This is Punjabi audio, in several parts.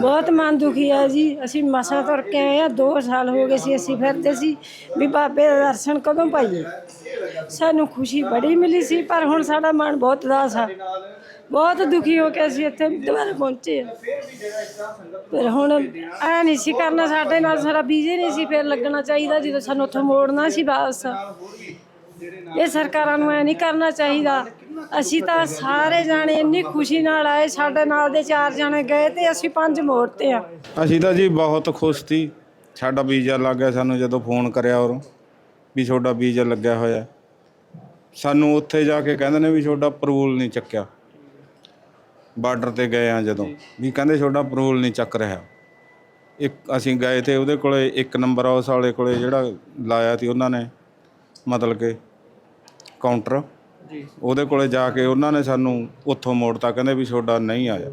ਬਹੁਤ ਮਨ ਦੁਖੀ ਹੈ ਜੀ। ਅਸੀਂ ਮਸਾਂ ਤੁਰ ਕੇ ਆਏ ਆ 2 ਸਾਲ ਹੋ ਗਏ ਸੀ ਅਸੀਂ ਫਿਰਦੇ ਸੀ ਵੀ ਬਾਬੇ ਦਾ ਦਰਸ਼ਨ ਕਦੋਂ ਪਾਈਏ। ਸਾਨੂੰ ਖੁਸ਼ੀ ਬੜੀ ਮਿਲੀ ਸੀ, ਪਰ ਹੁਣ ਸਾਡਾ ਮਨ ਬਹੁਤ ਉਦਾਸ ਆ। ਬਹੁਤ ਦੁਖੀ ਹੋ ਕੇ ਅਸੀਂ ਇੱਥੇ ਦੁਬਾਰਾ ਪਹੁੰਚੇ ਆ। ਪਰ ਹੁਣ ਐ ਨਹੀਂ ਸੀ ਕਰਨਾ ਸਾਡੇ ਨਾਲ, ਸਾਡਾ ਬੀਜੇ ਨਹੀਂ ਸੀ ਫਿਰ ਲੱਗਣਾ ਚਾਹੀਦਾ, ਜਦੋਂ ਸਾਨੂੰ ਉੱਥੋਂ ਮੋੜਨਾ ਸੀ ਵਾਪਸ ਇਹ ਸਰਕਾਰਾਂ ਨੂੰ ਐ ਨਹੀਂ ਕਰਨਾ ਚਾਹੀਦਾ। ਅਸੀਂ ਤਾਂ ਸਾਰੇ ਜਾਣੇ ਇੰਨੀ ਖੁਸ਼ੀ ਨਾਲ ਆਏ, ਸਾਡੇ ਨਾਲ ਦੇ ਚਾਰ ਜਾਣੇ ਗਏ ਤੇ ਅਸੀਂ ਪੰਜ ਮੋੜ ਤੇ ਆ। ਅਸੀਂ ਤਾਂ ਜੀ ਬਹੁਤ ਖੁਸ਼ ਸੀ। ਸਾਡਾ ਵੀਜ਼ਾ ਲੱਗ ਗਿਆ ਸਾਨੂੰ ਜਦੋਂ ਫੋਨ ਕਰਿਆ ਉਰੋਂ, ਵੀ ਤੁਹਾਡਾ ਵੀਜ਼ਾ ਲੱਗਿਆ ਹੋਇਆ। ਸਾਨੂੰ ਉੱਥੇ ਜਾ ਕੇ ਕਹਿੰਦੇ ਨੇ ਵੀ ਤੁਹਾਡਾ ਅਪਰੂਵਲ ਨਹੀਂ ਚੱਕਿਆ। ਬਾਰਡਰ ਤੇ ਗਏ ਆ ਜਦੋਂ, ਵੀ ਕਹਿੰਦੇ ਤੁਹਾਡਾ ਅਪਰੂਵਲ ਨਹੀਂ ਚੱਕ ਰਿਹਾ। ਇੱਕ ਅਸੀਂ ਗਏ ਤੇ ਉਹਦੇ ਕੋਲੇ ਇੱਕ ਨੰਬਰ ਹਾਊਸ ਵਾਲੇ ਕੋਲੇ ਜਿਹੜਾ ਲਾਇਆ ਸੀ ਉਹਨਾਂ ਨੇ, ਮਤਲਬ ਕਿ ਕਾਊਂਟਰ ਜੀ। ਉਹਦੇ ਕੋਲੇ ਜਾ ਕੇ ਉਹਨਾਂ ਨੇ ਸਾਨੂੰ ਉੱਥੋਂ ਮੋੜਤਾ ਕਹਿੰਦੇ ਵੀ ਤੁਹਾਡਾ ਨਹੀਂ ਆਇਆ।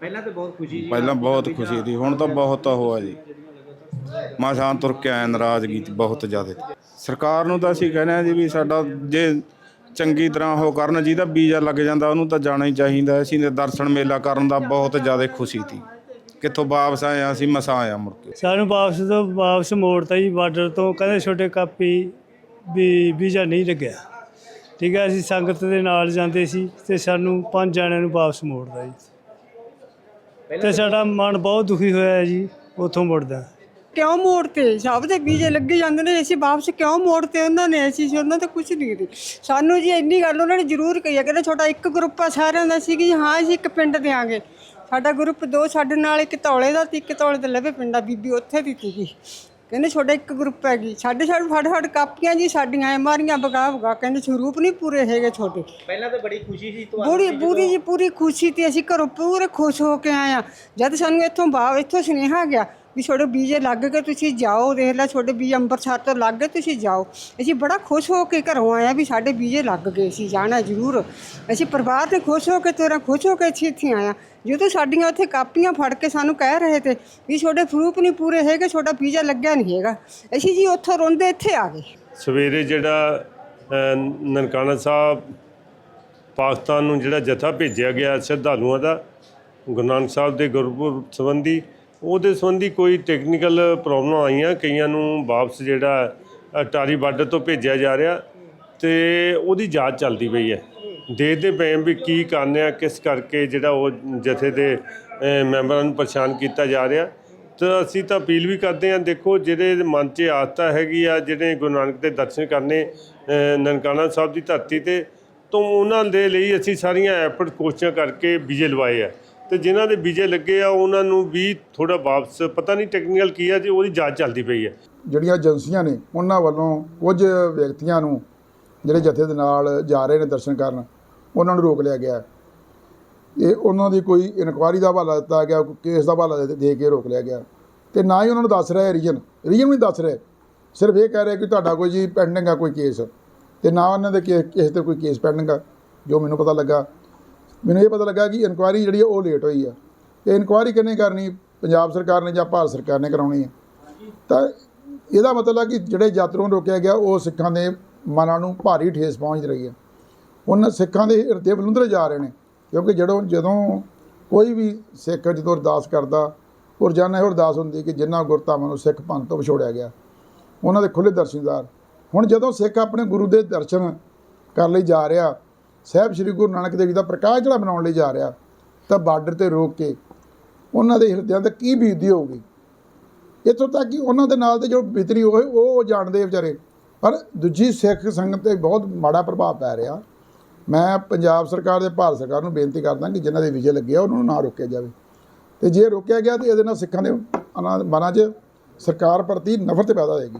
ਪਹਿਲਾਂ ਤਾਂ ਬਹੁਤ ਖੁਸ਼ੀ ਜੀ। ਪਹਿਲਾਂ ਬਹੁਤ ਖੁਸ਼ੀ ਸੀ ਹੁਣ ਤਾਂ ਬਹੁਤ ਉਹ ਆ ਜੀ। ਮਾਸਾਂ ਤੁਰ ਕੇ ਆਏ ਨਾਰਾਜ਼ਗੀ ਬਹੁਤ ਜ਼ਿਆਦਾ। ਸਰਕਾਰ ਨੂੰ ਤਾਂ ਅਸੀਂ ਕਹਿੰਦੇ ਆ ਜੀ ਵੀ ਸਾਡਾ ਜੇ ਚੰਗੀ ਤਰ੍ਹਾਂ ਉਹ ਕਰਨ ਜਿਹਦਾ ਵੀਜ਼ਾ ਲੱਗ ਜਾਂਦਾ ਉਹਨੂੰ ਤਾਂ ਜਾਣਾ ਹੀ ਚਾਹੀਦਾ। ਅਸੀਂ ਤੇ ਦਰਸ਼ਨ ਮੇਲਾ ਕਰਨ ਦਾ ਬਹੁਤ ਜ਼ਿਆਦਾ ਖੁਸ਼ੀ ਸੀ। ਕਿੱਥੋਂ ਵਾਪਸ ਆਏ ਆ ਅਸੀਂ ਮਸਾਂ ਆਇਆ ਮੁੜ ਕੇ। ਸਾਨੂੰ ਵਾਪਸ ਤੋਂ ਵਾਪਸ ਮੋੜਤਾ ਜੀ ਬਾਰਡਰ ਤੋਂ ਕਹਿੰਦੇ ਛੋਟੇ ਕਾਪੀ ਵੀ ਵੀਜ਼ਾ ਨਹੀਂ ਲੱਗਿਆ। ਠੀਕ ਹੈ ਅਸੀਂ ਸੰਗਤ ਦੇ ਨਾਲ ਜਾਂਦੇ ਸੀ ਤੇ ਸਾਨੂੰ ਪੰਜ ਜਣਿਆਂ ਨੂੰ ਵਾਪਸ ਮੋੜਦਾ ਜੀ। ਤੇ ਸਾਡਾ ਮਨ ਬਹੁਤ ਦੁਖੀ ਹੋਇਆ ਜੀ ਉੱਥੋਂ ਮੁੜਦਾ। ਕਿਉਂ ਮੋੜਤੇ? ਸਭ ਦੇ ਵੀਜ਼ੇ ਲੱਗੇ ਜਾਂਦੇ ਨੇ ਅਸੀਂ ਵਾਪਸ ਕਿਉਂ ਮੋੜਤੇ ਉਹਨਾਂ ਨੇ? ਅਸੀਂ ਉਹਨਾਂ ਤੇ ਕੁਝ ਨਹੀਂ ਕੀਤੀ। ਸਾਨੂੰ ਜੀ ਇੰਨੀ ਗੱਲ ਉਹਨਾਂ ਨੇ ਜ਼ਰੂਰ ਕਹੀ ਹੈ ਕਹਿੰਦੇ ਛੋਟਾ ਇੱਕ ਗਰੁੱਪ ਆ ਸਾਰਿਆਂ ਦਾ ਸੀ ਕਿ ਹਾਂ ਅਸੀਂ ਇੱਕ ਪਿੰਡ ਦੇਾਂਗੇ ਸਾਡਾ ਗਰੁੱਪ ਦੋ ਸਾਡੇ ਨਾਲ ਇੱਕ ਧੌਲੇ ਦਾ ਤੇ ਇੱਕ ਧੌਲੇ ਦੇ ਲਵੇ ਪਿੰਡਾ ਬੀਬੀ ਉੱਥੇ ਦੀ ਸੀਗੀ। ਕਹਿੰਦੇ ਛੋਟਾ ਇੱਕ ਗਰੁੱਪ ਹੈਗੀ। ਸਾਡੇ ਸਾਡੇ ਫੜ ਫੜ ਕਾਪੀਆਂ ਜੀ ਸਾਡੀਆਂ ਐ ਮਾਰੀਆਂ ਬਗਾ ਬਗਾ। ਕਹਿੰਦੇ ਸਰੂਪ ਨਹੀਂ ਪੂਰੇ ਹੈਗੇ ਛੋਟੇ ਪਹਿਲਾਂ ਤਾਂ ਬੜੀ ਖੁਸ਼ੀ ਸੀ ਤੁਹਾਨੂੰ ਪੂਰੀ ਪੂਰੀ ਜੀ ਪੂਰੀ ਖੁਸ਼ੀ ਤੇ ਅਸੀਂ ਘਰੋਂ ਪੂਰੇ ਖੁਸ਼ ਹੋ ਕੇ ਆਏ ਆ ਜਦ ਸਾਨੂੰ ਇੱਥੋਂ ਬਾਹਰ ਇੱਥੋਂ ਸੁਨੇਹਾ ਗਿਆ ਵੀ ਤੁਹਾਡੇ ਵੀਜ਼ੇ ਲੱਗ ਗਏ, ਤੁਸੀਂ ਜਾਓ, ਦੇਖ ਲੈ ਤੁਹਾਡੇ ਵੀਜ਼ੇ ਅੰਮ੍ਰਿਤਸਰ ਤੋਂ ਲੱਗ ਗਏ, ਤੁਸੀਂ ਜਾਓ। ਅਸੀਂ ਬੜਾ ਖੁਸ਼ ਹੋ ਕੇ ਘਰੋਂ ਆਏ ਆ ਵੀ ਸਾਡੇ ਵੀਜ਼ੇ ਲੱਗ ਗਏ ਸੀ, ਜਾਣਾ ਜ਼ਰੂਰ। ਅਸੀਂ ਪਰਿਵਾਰ ਤੇ ਖੁਸ਼ ਹੋ ਕੇ ਤੇਰਾ ਖੁਸ਼ ਹੋ ਕੇ ਅਸੀਂ ਇੱਥੇ ਆਏ ਆ ਜਦੋਂ ਸਾਡੀਆਂ ਉੱਥੇ ਕਾਪੀਆਂ ਫੜ ਕੇ ਸਾਨੂੰ ਕਹਿ ਰਹੇ ਤੇ ਵੀ ਤੁਹਾਡੇ ਪ੍ਰੂਫ ਨਹੀਂ ਪੂਰੇ ਹੈਗੇ ਤੁਹਾਡਾ ਵੀਜ਼ਾ ਲੱਗਿਆ ਨਹੀਂ ਹੈਗਾ। ਅਸੀਂ ਜੀ ਉੱਥੋਂ ਰੋਂਦੇ ਇੱਥੇ ਆ ਗਏ। ਸਵੇਰੇ ਜਿਹੜਾ ਨਨਕਾਣਾ ਸਾਹਿਬ ਪਾਕਿਸਤਾਨ ਨੂੰ ਜਿਹੜਾ ਜਥਾ ਭੇਜਿਆ ਗਿਆ ਸ਼ਰਧਾਲੂਆਂ ਦਾ, ਗੁਰੂ ਨਾਨਕ ਸਾਹਿਬ ਦੇ ਗੁਰਪੁਰਬ ਸੰਬੰਧੀ ਉਹਦੇ ਸੰਬੰਧੀ ਕੋਈ ਟੈਕਨੀਕਲ ਪ੍ਰੋਬਲਮ ਆਈਆਂ? ਕਈਆਂ ਨੂੰ ਵਾਪਸ ਜਿਹੜਾ ਅ, ਟਾਰੀ ਬਾਰਡਰ ਤੋਂ ਭੇਜਿਆ ਜਾ ਰਿਹਾ ਤੇ ਉਹਦੀ ਜਾਂਚ ਚੱਲਦੀ ਪਈ ਹੈ। ਦੇਖਦੇ ਪਏ ਵੀ ਕੀ ਕਾਰਨ ਆ ਕਿਸ ਕਰਕੇ ਜਿਹੜਾ ਉਹ ਜਥੇ ਦੇ ਮੈਂਬਰਾਂ ਨੂੰ ਪਰੇਸ਼ਾਨ ਕੀਤਾ ਜਾ ਰਿਹਾ। ਤਾਂ ਅਸੀਂ ਤਾਂ ਅਪੀਲ ਵੀ ਕਰਦੇ ਹਾਂ ਦੇਖੋ ਜਿਹੜੇ ਮਨ 'ਚ ਆਸਥਾ ਹੈਗੀ ਆ ਜਿਹੜੇ ਗੁਰੂ ਨਾਨਕ ਦੇ ਦਰਸ਼ਨ ਕਰਨੇ ਨਨਕਾਣਾ ਸਾਹਿਬ ਦੀ ਧਰਤੀ ਤੇ ਤਾਂ ਉਹਨਾਂ ਦੇ ਲਈ ਅਸੀਂ ਸਾਰੀਆਂ ਐਫਰਟ ਕੋਸ਼ਿਸ਼ਾਂ ਕਰਕੇ ਵਿਜੇ ਲਵਾਏ ਆ। ਤੇ ਜਿਨ੍ਹਾਂ ਦੇ ਵੀਜ਼ੇ ਲੱਗੇ ਆ, ਉਹਨਾਂ ਨੂੰ ਵੀ ਥੋੜਾ ਵਾਪਸ, ਪਤਾ ਨਹੀਂ ਟੈਕਨੀਕਲ ਕੀ ਆ, ਜੀ ਉਹਦੀ ਜਾਂਚ ਚੱਲਦੀ ਪਈ ਹੈ ਜਿਹੜੀਆਂ ਏਜੰਸੀਆਂ ਨੇ, ਉਹਨਾਂ ਵੱਲੋਂ ਕੁਝ ਵਿਅਕਤੀਆਂ ਨੂੰ ਜਿਹੜੇ ਜਥੇ ਦੇ ਨਾਲ ਜਾ ਰਹੇ ਨੇ ਦਰਸ਼ਨ ਕਰਨ, ਉਹਨਾਂ ਨੂੰ ਰੋਕ ਲਿਆ ਗਿਆ। ਹੈ। ਇਹ ਉਹਨਾਂ ਦੀ ਕੋਈ ਇਨਕੁਆਇਰੀ ਦਾ ਹਵਾਲਾ ਦਿੱਤਾ ਗਿਆ, ਕੋਈ ਕੇਸ ਦਾ ਹਵਾਲਾ ਦੇ- ਕੇ ਰੋਕ ਲਿਆ ਗਿਆ। ਤੇ ਨਾ ਹੀ ਉਹਨਾਂ ਨੂੰ ਦੱਸ ਰਿਹਾ ਰੀਜਨ ਰੀਜਨ ਵੀ ਦੱਸ ਰਿਹਾ। ਸਿਰਫ ਇਹ ਕਹਿ ਰਿਹਾ ਕਿ ਤੁਹਾਡਾ ਕੋਈ ਜੀ ਪੈਂਡਿੰਗ ਆ ਕੋਈ ਕੇਸ ਤੇ ਨਾ ਉਹਨਾਂ ਦੇ ਕੇ- ਕਿਸੇ ਤੇ ਕੋਈ ਕੇਸ ਪੈਂਡਿੰਗ ਆ, ਜੋ ਮੈਨੂੰ ਪਤਾ ਲੱਗਾ। ਮੈਨੂੰ ਇਹ ਪਤਾ ਲੱਗਾ ਕਿ ਇਨਕੁਆਇਰੀ ਜਿਹੜੀ ਆ, ਉਹ ਲੇਟ ਹੋਈ ਆ। ਇਹ ਇਨਕੁਆਇਰੀ ਕਿਹਨੇ ਕਰਨੀ? ਪੰਜਾਬ ਸਰਕਾਰ ਨੇ ਜਾਂ ਭਾਰਤ ਸਰਕਾਰ ਨੇ ਕਰਾਉਣੀ ਹੈ ਤਾਂ ਇਹਦਾ ਮਤਲਬ ਹੈ ਕਿ ਜਿਹੜੇ ਯਾਤਰੂ ਨੂੰ ਰੋਕਿਆ ਗਿਆ, ਉਹ ਸਿੱਖਾਂ ਦੇ ਮਨਾਂ ਨੂੰ ਭਾਰੀ ਠੇਸ ਪਹੁੰਚ ਰਹੀ ਹੈ ਉਹਨਾਂ ਸਿੱਖਾਂ ਦੇ ਹਿਰਦੇ ਬਲੁੰਦਰੇ ਜਾ ਰਹੇ ਨੇ, ਕਿਉਂਕਿ ਜਦੋਂ ਜਦੋਂ ਕੋਈ ਵੀ ਸਿੱਖ ਜਦੋਂ ਅਰਦਾਸ ਕਰਦਾ ਉਹ ਰੋਜ਼ਾਨਾ ਇਹ ਅਰਦਾਸ ਹੁੰਦੀ ਕਿ ਜਿਨ੍ਹਾਂ ਗੁਰਧਾਮਾਂ ਨੂੰ ਸਿੱਖ ਪੰਥ ਤੋਂ ਵਿਛੋੜਿਆ ਗਿਆ। ਉਹਨਾਂ ਦੇ ਖੁੱਲੇ ਦਰਸ਼ਨਦਾਰ। ਹੁਣ ਜਦੋਂ ਸਿੱਖ ਆਪਣੇ ਗੁਰੂ ਦੇ ਦਰਸ਼ਨ ਕਰਨ ਲਈ ਜਾ ਰਿਹਾ ਸਾਹਿਬ ਸ੍ਰੀ ਗੁਰੂ ਨਾਨਕ ਦੇਵ ਜੀ ਦਾ ਪ੍ਰਕਾਸ਼ ਜਿਹੜਾ ਬਣਾਉਣ ਲਈ ਜਾ ਰਿਹਾ, ਤਾਂ ਬਾਰਡਰ ਤੇ ਰੋਕ ਕੇ ਉਹਨਾਂ ਦੇ ਹਿਰਦਿਆਂ ਤੇ ਕੀ ਬੀਤਦੀ ਹੋਊਗੀ? ਇੱਥੋਂ ਤੱਕ ਕਿ ਉਹਨਾਂ ਦੇ ਨਾਲ ਦੇ ਜੋ ਬਿਤਰੀ ਹੋਏ ਉਹ ਜਾਣਦੇ ਵਿਚਾਰੇ। ਪਰ ਦੂਜੀ ਸਿੱਖ ਸੰਗਤ ਤੇ ਬਹੁਤ ਮਾੜਾ ਪ੍ਰਭਾਵ ਪੈ ਰਿਹਾ। ਮੈਂ ਪੰਜਾਬ ਸਰਕਾਰ ਤੇ ਭਾਰਤ ਸਰਕਾਰ ਨੂੰ ਬੇਨਤੀ ਕਰਦਾ ਕਿ ਜਿਨ੍ਹਾਂ ਦੇ ਵੀਜ਼ੇ ਲੱਗੇ ਆ, ਉਹਨਾਂ ਨੂੰ ਨਾ ਰੋਕਿਆ ਜਾਵੇ। ਤੇ ਜੇ ਰੋਕਿਆ ਗਿਆ ਤੇ ਇਹਦੇ ਨਾਲ ਸਿੱਖਾਂ ਦੇ ਮਨਾਂ 'ਚ ਸਰਕਾਰ ਪ੍ਰਤੀ ਨਫ਼ਰਤ ਪੈਦਾ ਹੋਏਗੀ।